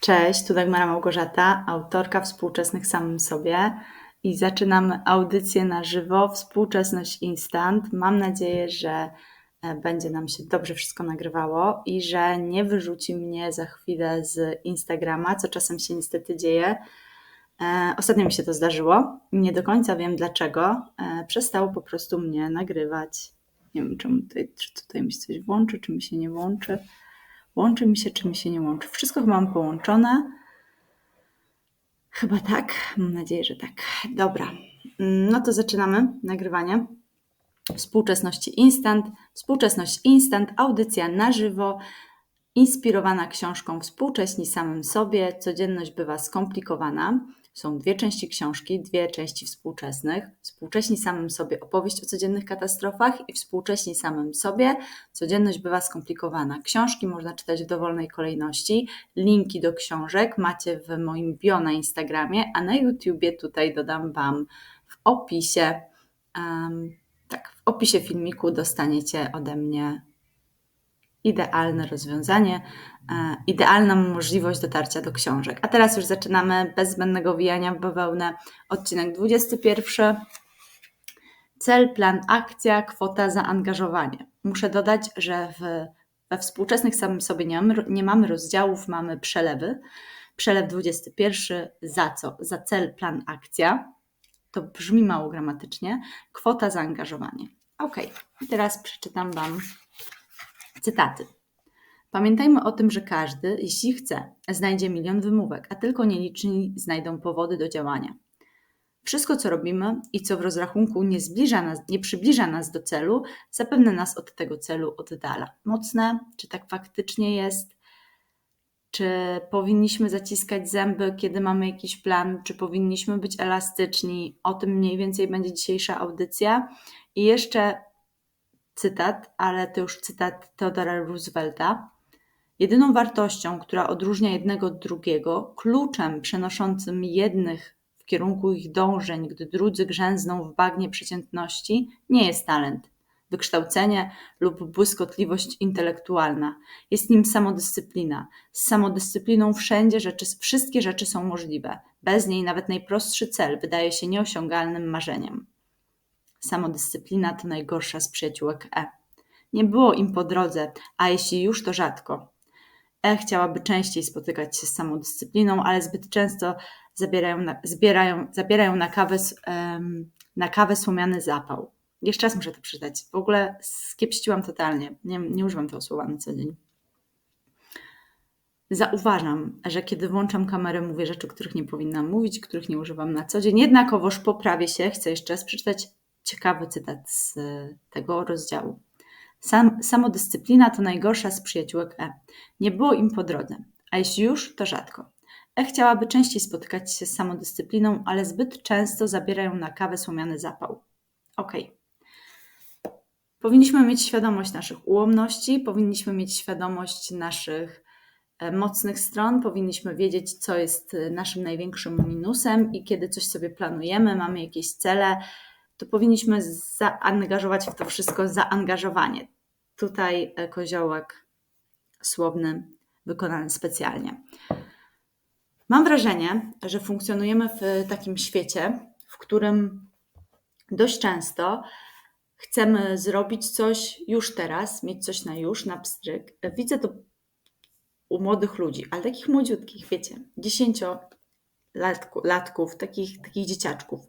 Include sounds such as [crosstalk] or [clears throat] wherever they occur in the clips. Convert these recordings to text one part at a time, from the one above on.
Cześć, tu Dagmara Małgorzata, autorka Współczesnych Samym Sobie i zaczynam audycję na żywo Współczesność Instant. Mam nadzieję, że e, będzie nam się dobrze wszystko nagrywało i że nie wyrzuci mnie za chwilę z Instagrama, co czasem się niestety dzieje. E, ostatnio mi się to zdarzyło. Nie do końca wiem dlaczego. E, przestało po prostu mnie nagrywać. Nie wiem, czemu tutaj, czy tutaj mi się coś włączy, czy mi się nie włączy. Łączy mi się, czy mi się nie łączy. Wszystko chyba mam połączone. Chyba tak. Mam nadzieję, że tak. Dobra. No to zaczynamy nagrywanie. Współczesności Instant. Współczesność Instant. Audycja na żywo. Inspirowana książką Współcześni samym sobie. Codzienność bywa skomplikowana. Są dwie części książki, dwie części współczesnych. Współcześni samym sobie opowieść o codziennych katastrofach i współcześni samym sobie codzienność bywa skomplikowana. Książki można czytać w dowolnej kolejności. Linki do książek macie w moim bio na Instagramie, a na YouTubie tutaj dodam Wam w opisie. Um, tak, w opisie filmiku dostaniecie ode mnie idealne rozwiązanie, e, idealna możliwość dotarcia do książek. A teraz już zaczynamy bez zbędnego wijania w bawełnę. Odcinek 21. Cel, plan, akcja, kwota, zaangażowanie. Muszę dodać, że w, we współczesnych samym sobie nie mamy, nie mamy rozdziałów, mamy przelewy. Przelew 21 za co? Za cel, plan, akcja. To brzmi mało gramatycznie. Kwota, zaangażowanie. Ok, teraz przeczytam Wam Cytaty. Pamiętajmy o tym, że każdy, jeśli chce, znajdzie milion wymówek, a tylko nieliczni znajdą powody do działania. Wszystko, co robimy i co w rozrachunku nie, zbliża nas, nie przybliża nas do celu, zapewne nas od tego celu oddala. Mocne, czy tak faktycznie jest? Czy powinniśmy zaciskać zęby, kiedy mamy jakiś plan? Czy powinniśmy być elastyczni? O tym mniej więcej będzie dzisiejsza audycja. I jeszcze cytat, ale to już cytat Theodora Roosevelta. Jedyną wartością, która odróżnia jednego od drugiego, kluczem przenoszącym jednych w kierunku ich dążeń, gdy drudzy grzęzną w bagnie przeciętności, nie jest talent, wykształcenie lub błyskotliwość intelektualna. Jest nim samodyscyplina. Z samodyscypliną wszędzie rzeczy, wszystkie rzeczy są możliwe. Bez niej nawet najprostszy cel wydaje się nieosiągalnym marzeniem. Samodyscyplina to najgorsza z przyjaciółek E. Nie było im po drodze, a jeśli już, to rzadko. E chciałaby częściej spotykać się z samodyscypliną, ale zbyt często zabierają na, zbierają, zabierają na kawę, na kawę słomiany zapał. Jeszcze raz muszę to przeczytać. W ogóle skiepściłam totalnie. Nie, nie używam tego słowa na co dzień. Zauważam, że kiedy włączam kamerę, mówię rzeczy, których nie powinnam mówić, których nie używam na co dzień. Jednakowoż poprawię się. Chcę jeszcze raz przeczytać ciekawy cytat z tego rozdziału. Sam, samodyscyplina to najgorsza z przyjaciółek E. Nie było im po drodze, a jeśli już, to rzadko. E chciałaby częściej spotykać się z samodyscypliną, ale zbyt często zabierają na kawę słomiany zapał. Ok. Powinniśmy mieć świadomość naszych ułomności, powinniśmy mieć świadomość naszych e, mocnych stron, powinniśmy wiedzieć, co jest e, naszym największym minusem i kiedy coś sobie planujemy, mamy jakieś cele, to powinniśmy zaangażować w to wszystko zaangażowanie. Tutaj e, koziołek słowny wykonany specjalnie. Mam wrażenie, że funkcjonujemy w takim świecie, w którym dość często chcemy zrobić coś już teraz, mieć coś na już, na pstryk. Widzę to u młodych ludzi, ale takich młodziutkich, wiecie, dziesięciolatków, takich, takich dzieciaczków.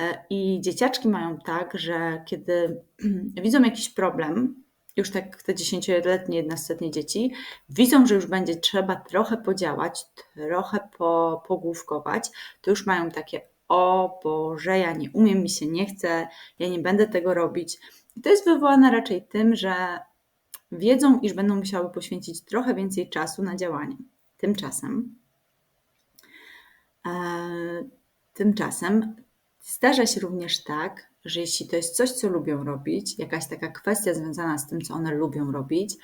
E, I dzieciaczki mają tak, że kiedy [clears throat] widzą jakiś problem, już tak te dziesięcioletnie, jedenastoletnie dzieci, widzą, że już będzie trzeba trochę podziałać, trochę po, pogłówkować, to już mają takie o Boże, ja nie umiem, mi się nie chce, ja nie będę tego robić. I to jest wywołane raczej tym, że wiedzą, iż będą musiały poświęcić trochę więcej czasu na działanie. Tymczasem, e, tymczasem Zdarza się również tak, że jeśli to jest coś, co lubią robić, jakaś taka kwestia związana z tym, co one lubią robić,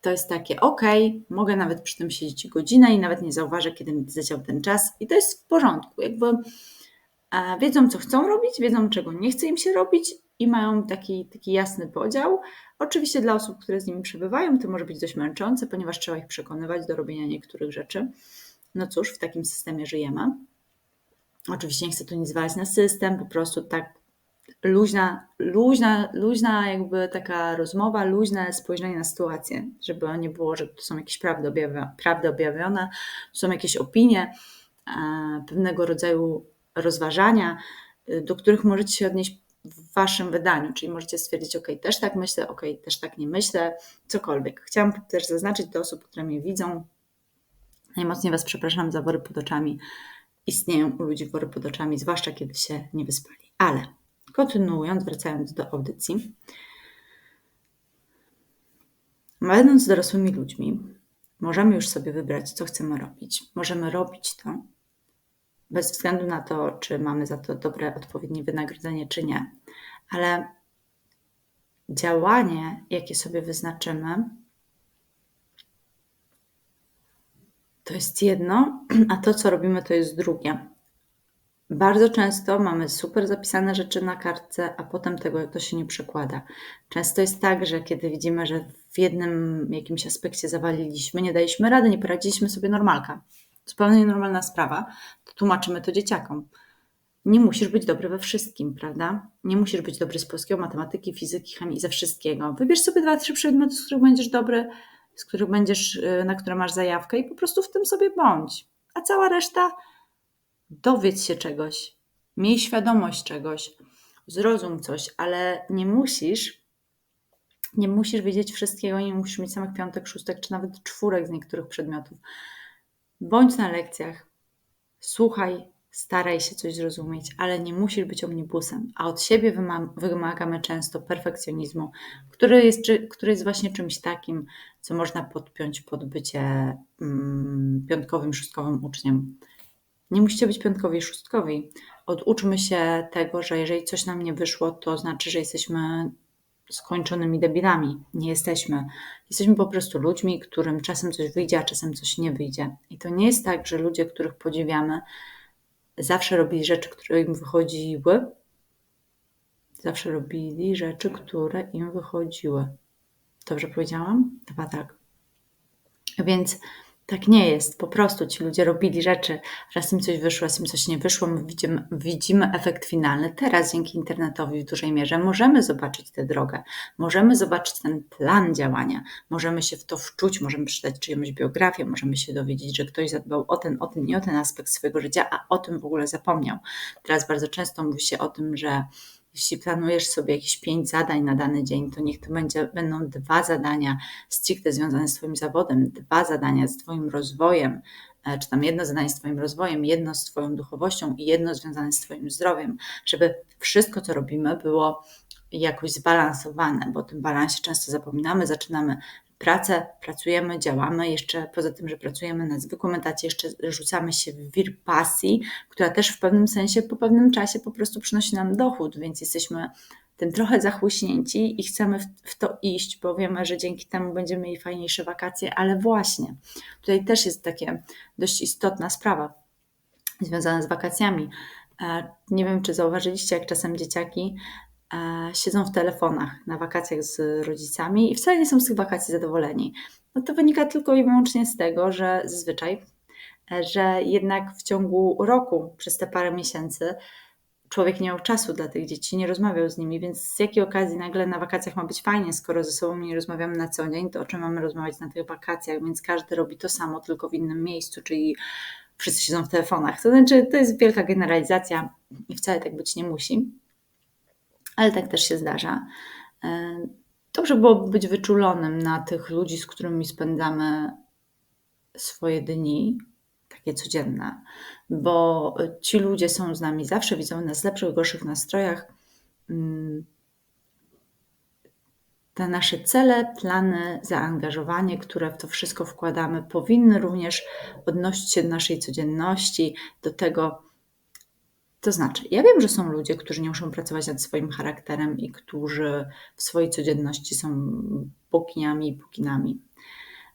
to jest takie, ok, mogę nawet przy tym siedzieć godzinę i nawet nie zauważę, kiedy mi zleciał ten czas, i to jest w porządku. Jakby e, wiedzą, co chcą robić, wiedzą, czego nie chce im się robić i mają taki, taki jasny podział. Oczywiście dla osób, które z nimi przebywają, to może być dość męczące, ponieważ trzeba ich przekonywać do robienia niektórych rzeczy No cóż, w takim systemie żyjemy. Oczywiście nie chcę tu nic zwalać na system, po prostu tak luźna, luźna, luźna jakby taka rozmowa, luźne spojrzenie na sytuację, żeby nie było, że to są jakieś prawdy, prawdy objawione, są jakieś opinie, e, pewnego rodzaju rozważania, y, do których możecie się odnieść w waszym wydaniu, czyli możecie stwierdzić, ok, też tak myślę, ok, też tak nie myślę, cokolwiek. Chciałam też zaznaczyć do osób, które mnie widzą, najmocniej was przepraszam za wory pod oczami. Istnieją u ludzi wory pod oczami, zwłaszcza kiedy się nie wyspali. Ale kontynuując, wracając do audycji, będąc dorosłymi ludźmi, możemy już sobie wybrać, co chcemy robić. Możemy robić to, bez względu na to, czy mamy za to dobre, odpowiednie wynagrodzenie, czy nie. Ale działanie, jakie sobie wyznaczymy, to jest jedno, [clears throat] a to, co robimy, to jest drugie. Bardzo często mamy super zapisane rzeczy na kartce, a potem tego to się nie przekłada. Często jest tak, że kiedy widzimy, że w jednym jakimś aspekcie zawaliliśmy, nie daliśmy rady, nie poradziliśmy sobie normalka, zupełnie normalna sprawa, to tłumaczymy to dzieciakom. Nie musisz być dobry we wszystkim, prawda? Nie musisz być dobry z polskiego, matematyki, fizyki, chemii, ze wszystkiego. Wybierz sobie dwa, trzy przedmioty, z których będziesz dobry, z których będziesz, y, na które masz zajawkę i po prostu w tym sobie bądź. A cała reszta dowiedz się czegoś, miej świadomość czegoś, zrozum coś, ale nie musisz, nie musisz wiedzieć wszystkiego, nie musisz mieć samych piątek, szóstek, czy nawet czwórek z niektórych przedmiotów. Bądź na lekcjach, słuchaj, staraj się coś zrozumieć, ale nie musisz być omnibusem, a od siebie wymagamy często perfekcjonizmu, który jest, który jest właśnie czymś takim, co można podpiąć pod bycie mm, piątkowym, szóstkowym uczniem. Nie musicie być piątkowi i szóstkowi. Oduczmy się tego, że jeżeli coś nam nie wyszło, to znaczy, że jesteśmy skończonymi debilami. Nie jesteśmy. Jesteśmy po prostu ludźmi, którym czasem coś wyjdzie, a czasem coś nie wyjdzie. I to nie jest tak, że ludzie, których podziwiamy, zawsze robili rzeczy, które im wychodziły. Zawsze robili rzeczy, które im wychodziły. Dobrze powiedziałam? Chyba tak. Więc tak nie jest. Po prostu ci ludzie robili rzeczy, raz im coś wyszło, raz im coś nie wyszło. My widzimy, widzimy efekt finalny. Teraz dzięki internetowi w dużej mierze możemy zobaczyć tę drogę, możemy zobaczyć ten plan działania, możemy się w to wczuć, możemy przeczytać czyjąś biografię, możemy się dowiedzieć, że ktoś zadbał o ten, o ten i o ten aspekt swojego życia, a o tym w ogóle zapomniał. Teraz bardzo często mówi się o tym, że jeśli planujesz sobie jakieś pięć zadań na dany dzień, to niech to będzie, będą dwa zadania stricte związane z Twoim zawodem, dwa zadania z Twoim rozwojem, e, czy tam jedno zadanie z Twoim rozwojem, jedno z Twoją duchowością i jedno związane z Twoim zdrowiem, żeby wszystko, co robimy, było jakoś zbalansowane, bo o tym balansie często zapominamy, zaczynamy pracę, pracujemy, działamy, jeszcze poza tym, że pracujemy na zwykłym etacie, jeszcze rzucamy się w wir pasji, która też w pewnym sensie po pewnym czasie po prostu przynosi nam dochód, więc jesteśmy tym trochę zachłyśnięci i chcemy w to iść, bo wiemy, że dzięki temu będziemy mieli fajniejsze wakacje, ale właśnie tutaj też jest takie dość istotna sprawa związana z wakacjami. E, nie wiem, czy zauważyliście, jak czasem dzieciaki siedzą w telefonach na wakacjach z rodzicami i wcale nie są z tych wakacji zadowoleni. No to wynika tylko i wyłącznie z tego, że zazwyczaj, e, że jednak w ciągu roku, przez te parę miesięcy, człowiek nie miał czasu dla tych dzieci, nie rozmawiał z nimi, więc z jakiej okazji nagle na wakacjach ma być fajnie, skoro ze sobą nie rozmawiamy na co dzień, to o czym mamy rozmawiać na tych wakacjach, więc każdy robi to samo, tylko w innym miejscu, czyli wszyscy siedzą w telefonach. To znaczy, to jest wielka generalizacja i wcale tak być nie musi ale tak też się zdarza. E, dobrze byłoby być wyczulonym na tych ludzi, z którymi spędzamy swoje dni, takie codzienne, bo ci ludzie są z nami zawsze, widzą nas w lepszych, gorszych nastrojach. Mm, te nasze cele, plany, zaangażowanie, które w to wszystko wkładamy, powinny również odnosić się do naszej codzienności, do tego, to znaczy, ja wiem, że są ludzie, którzy nie muszą pracować nad swoim charakterem i którzy w swojej codzienności są bokiniami i bukinami.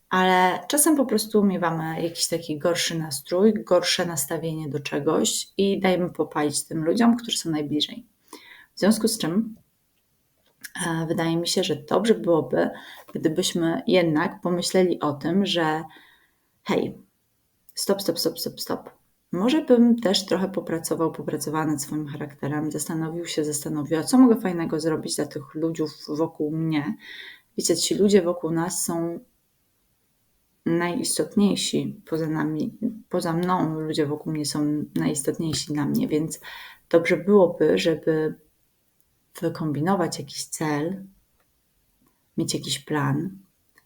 Ale czasem po prostu miewamy jakiś taki gorszy nastrój, gorsze nastawienie do czegoś i dajemy popalić tym ludziom, którzy są najbliżej. W związku z czym e, wydaje mi się, że dobrze byłoby, gdybyśmy jednak pomyśleli o tym, że hej, stop, stop, stop, stop, stop. Może bym też trochę popracował, popracował nad swoim charakterem, zastanowił się, zastanowiła, co mogę fajnego zrobić dla tych ludzi wokół mnie. Wiecie, ci ludzie wokół nas są najistotniejsi poza nami, poza mną, ludzie wokół mnie są najistotniejsi dla mnie, więc dobrze byłoby, żeby wykombinować jakiś cel, mieć jakiś plan,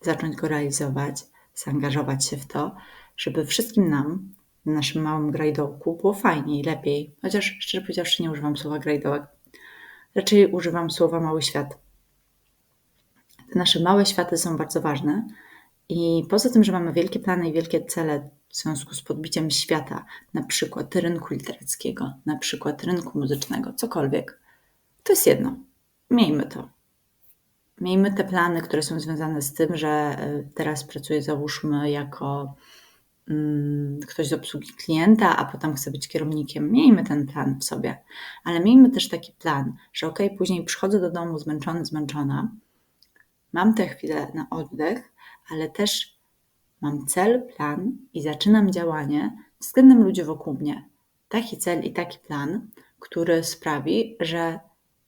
zacząć go realizować, zaangażować się w to, żeby wszystkim nam w naszym małym grajdołku było fajniej, lepiej. Chociaż szczerze powiedziawszy nie używam słowa grajdołek. Raczej używam słowa mały świat. Te nasze małe światy są bardzo ważne i poza tym, że mamy wielkie plany i wielkie cele w związku z podbiciem świata, na przykład rynku literackiego, na przykład rynku muzycznego, cokolwiek, to jest jedno. Miejmy to. Miejmy te plany, które są związane z tym, że e, teraz pracuję, załóżmy, jako ktoś z obsługi klienta, a potem chcę być kierownikiem. Miejmy ten plan w sobie, ale miejmy też taki plan, że ok, później przychodzę do domu zmęczony, zmęczona, mam tę chwilę na oddech, ale też mam cel, plan i zaczynam działanie względem ludzi wokół mnie. Taki cel i taki plan, który sprawi, że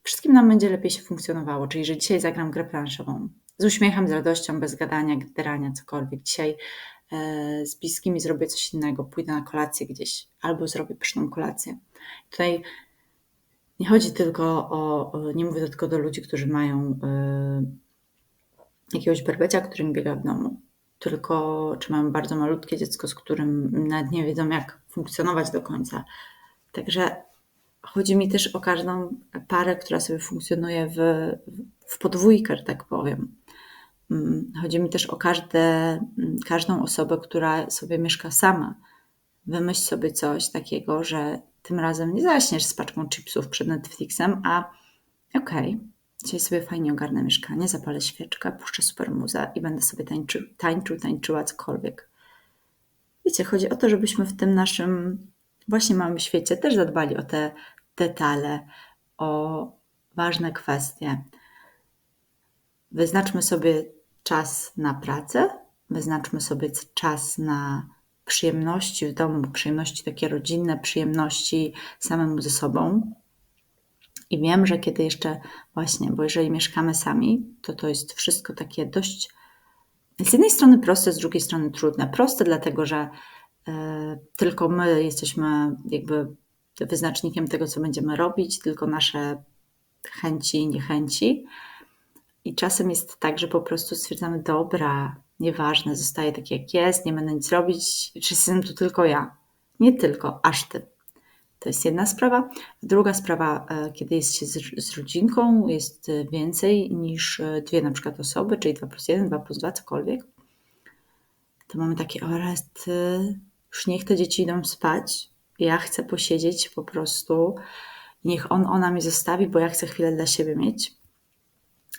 wszystkim nam będzie lepiej się funkcjonowało. Czyli, że dzisiaj zagram grę planszową z uśmiechem, z radością, bez gadania, gderania, cokolwiek. Dzisiaj z bliskimi zrobię coś innego, pójdę na kolację gdzieś albo zrobię pyszną kolację. Tutaj nie chodzi tylko o, nie mówię tylko do ludzi, którzy mają e, jakiegoś berbecia, który mi biega w domu, tylko czy mają bardzo malutkie dziecko, z którym nawet nie wiedzą, jak funkcjonować do końca. Także chodzi mi też o każdą parę, która sobie funkcjonuje w, w podwójkę, tak powiem. Mm, chodzi mi też o każde, mm, każdą osobę, która sobie mieszka sama. Wymyśl sobie coś takiego, że tym razem nie zaśniesz z paczką chipsów przed Netflixem, a okej, okay, Dzisiaj sobie fajnie ogarnę mieszkanie, zapalę świeczkę, puszczę super muza i będę sobie tańczył, tańczył, tańczyła cokolwiek. Wiecie, chodzi o to, żebyśmy w tym naszym właśnie małym świecie też zadbali o te detale, o ważne kwestie. Wyznaczmy sobie czas na pracę, wyznaczmy sobie czas na przyjemności w domu, przyjemności takie rodzinne, przyjemności samemu ze sobą, i wiem, że kiedy jeszcze właśnie, bo jeżeli mieszkamy sami, to to jest wszystko takie dość z jednej strony proste, z drugiej strony trudne. Proste dlatego, że y, tylko my jesteśmy jakby wyznacznikiem tego, co będziemy robić, tylko nasze chęci, niechęci. I czasem jest tak, że po prostu stwierdzamy, dobra, nieważne, zostaje tak jak jest, nie będę nic robić, czy jestem tu tylko ja. Nie tylko, aż ty. To jest jedna sprawa. Druga sprawa, e, kiedy jest się z, z rodzinką, jest e, więcej niż e, dwie na przykład osoby, czyli 2 plus 1, 2 plus 2, cokolwiek, to mamy takie, o już niech te dzieci idą spać, ja chcę posiedzieć po prostu, niech on, ona mi zostawi, bo ja chcę chwilę dla siebie mieć.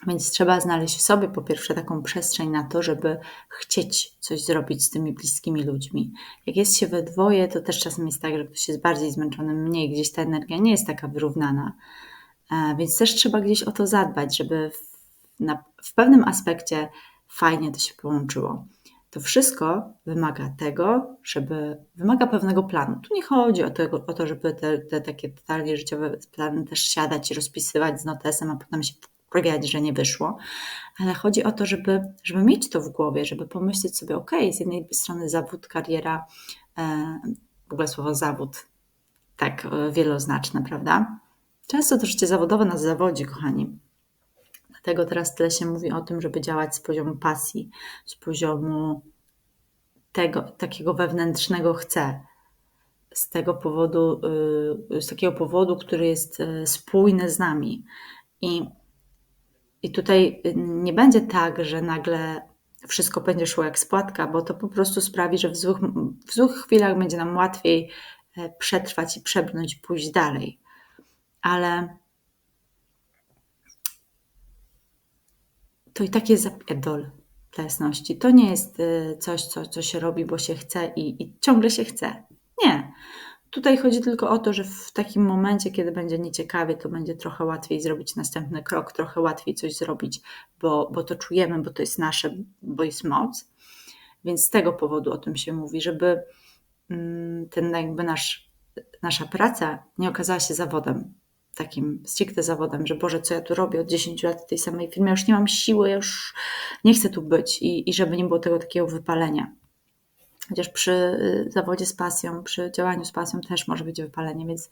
Więc trzeba znaleźć w sobie po pierwsze taką przestrzeń na to, żeby chcieć coś zrobić z tymi bliskimi ludźmi. Jak jest się we dwoje, to też czasem jest tak, że ktoś jest bardziej zmęczony, mniej, gdzieś ta energia nie jest taka wyrównana. E, więc też trzeba gdzieś o to zadbać, żeby w, na, w pewnym aspekcie fajnie to się połączyło. To wszystko wymaga tego, żeby wymaga pewnego planu. Tu nie chodzi o, tego, o to, żeby te, te takie totalnie życiowe plany też siadać i rozpisywać z notesem, a potem się poprawiać, że nie wyszło, ale chodzi o to, żeby, żeby mieć to w głowie, żeby pomyśleć sobie, ok, z jednej strony zawód, kariera, e, w ogóle słowo zawód, tak e, wieloznaczne, prawda? Często to życie zawodowe nas zawodzi, kochani. Dlatego teraz tyle się mówi o tym, żeby działać z poziomu pasji, z poziomu tego takiego wewnętrznego chcę. Z tego powodu, y, z takiego powodu, który jest e, spójny z nami. I i tutaj y, nie będzie tak, że nagle wszystko będzie szło jak spłatka, bo to po prostu sprawi, że w złych, w złych chwilach będzie nam łatwiej e, przetrwać i przebrnąć, pójść dalej. Ale to i tak jest zapierdol dla jasności. To nie jest y, coś, co, co się robi, bo się chce i, i ciągle się chce. Nie. Tutaj chodzi tylko o to, że w takim momencie, kiedy będzie nieciekawie, to będzie trochę łatwiej zrobić następny krok, trochę łatwiej coś zrobić, bo, bo to czujemy, bo to jest nasze, bo jest moc. Więc z tego powodu o tym się mówi, żeby mm, ten jakby nasz, nasza praca nie okazała się zawodem, takim stricte zawodem, że Boże, co ja tu robię od 10 lat w tej samej firmie, już nie mam siły, już nie chcę tu być i, i żeby nie było tego takiego wypalenia. Chociaż przy y, zawodzie z pasją, przy działaniu z pasją też może być wypalenie, więc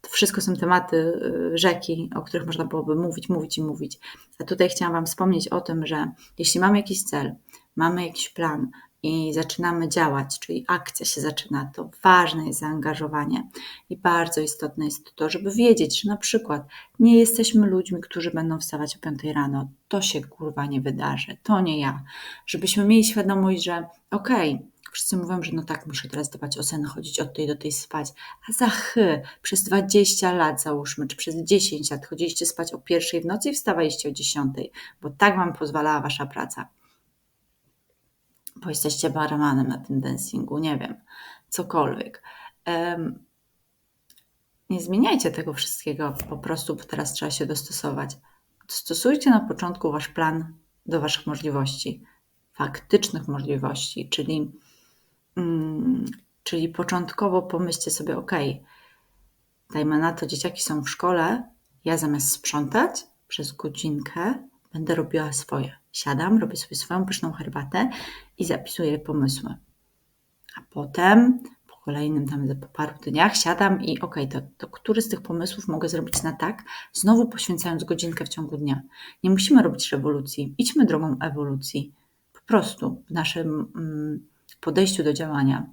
to wszystko są tematy y, rzeki, o których można byłoby mówić, mówić i mówić. A tutaj chciałam Wam wspomnieć o tym, że jeśli mamy jakiś cel, mamy jakiś plan i zaczynamy działać, czyli akcja się zaczyna, to ważne jest zaangażowanie i bardzo istotne jest to, żeby wiedzieć, że na przykład nie jesteśmy ludźmi, którzy będą wstawać o 5 rano. To się kurwa nie wydarzy, to nie ja. Żebyśmy mieli świadomość, że okej, okay, Wszyscy mówią, że no tak, muszę teraz dbać o sen, chodzić od tej do tej spać. A za chy, przez 20 lat załóżmy, czy przez 10 lat chodziliście spać o pierwszej w nocy i wstawaliście o 10, bo tak Wam pozwalała Wasza praca. Bo jesteście barmanem na tym dancingu, nie wiem, cokolwiek. Um, nie zmieniajcie tego wszystkiego, po prostu teraz trzeba się dostosować. Dostosujcie na początku Wasz plan do Waszych możliwości, faktycznych możliwości, czyli czyli początkowo pomyślcie sobie, ok, dajmy na to, dzieciaki są w szkole, ja zamiast sprzątać przez godzinkę będę robiła swoje. Siadam, robię sobie swoją pyszną herbatę i zapisuję pomysły. A potem po kolejnym tam po paru dniach siadam i ok, to, to który z tych pomysłów mogę zrobić na tak, znowu poświęcając godzinkę w ciągu dnia. Nie musimy robić rewolucji, idźmy drogą ewolucji. Po prostu w naszym mm, podejściu do działania.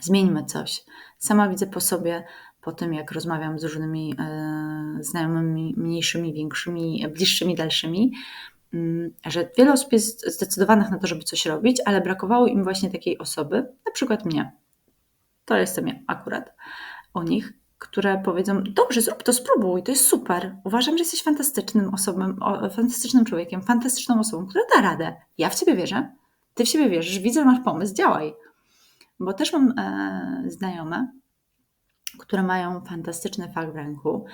Zmieńmy coś. Sama widzę po sobie, po tym jak rozmawiam z różnymi e, znajomymi, mniejszymi, większymi, bliższymi, dalszymi, mm, że wiele osób jest zdecydowanych na to, żeby coś robić, ale brakowało im właśnie takiej osoby, na przykład mnie. To jestem ja akurat o nich, które powiedzą: Dobrze, zrób to, spróbuj, to jest super. Uważam, że jesteś fantastycznym osobą, fantastycznym człowiekiem, fantastyczną osobą, która da radę. Ja w ciebie wierzę. Ty w siebie wierzysz, widzę, masz pomysł, działaj. Bo też mam e, znajome, które mają fantastyczny fach w ręku,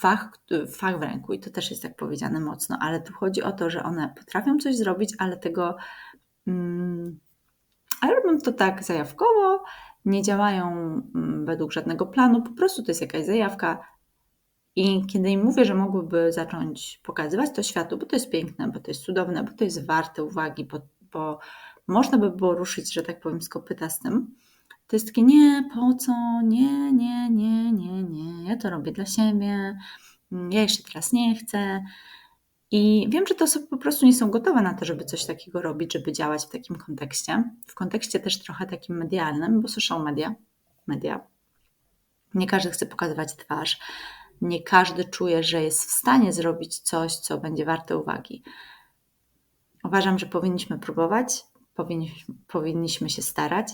fach, fach w ręku i to też jest tak powiedziane mocno, ale tu chodzi o to, że one potrafią coś zrobić, ale tego, mm, ale robią to tak zajawkowo, nie działają mm, według żadnego planu, po prostu to jest jakaś zajawka, i kiedy im mówię, że mogłyby zacząć pokazywać to światu, bo to jest piękne, bo to jest cudowne, bo to jest warte uwagi, bo bo można by było ruszyć, że tak powiem, z kopyta z tym. To jest takie nie, po co, nie, nie, nie, nie, nie, ja to robię dla siebie, ja jeszcze teraz nie chcę. I wiem, że te osoby po prostu nie są gotowe na to, żeby coś takiego robić, żeby działać w takim kontekście. W kontekście też trochę takim medialnym, bo social media, media. Nie każdy chce pokazywać twarz, nie każdy czuje, że jest w stanie zrobić coś, co będzie warte uwagi. Uważam, że powinniśmy próbować, powinniśmy, powinniśmy się starać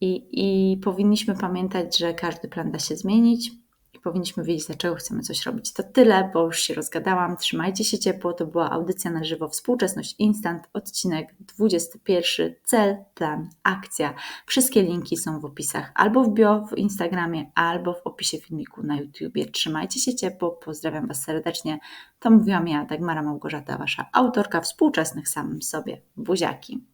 i, i powinniśmy pamiętać, że każdy plan da się zmienić i powinniśmy wiedzieć, dlaczego chcemy coś robić. To tyle, bo już się rozgadałam. Trzymajcie się ciepło. To była audycja na żywo Współczesność Instant, odcinek 21. Cel, plan, akcja. Wszystkie linki są w opisach albo w bio w Instagramie, albo w opisie filmiku na YouTubie. Trzymajcie się ciepło. Pozdrawiam Was serdecznie. To mówiłam ja, Dagmara Małgorzata, Wasza autorka współczesnych samym sobie. Buziaki.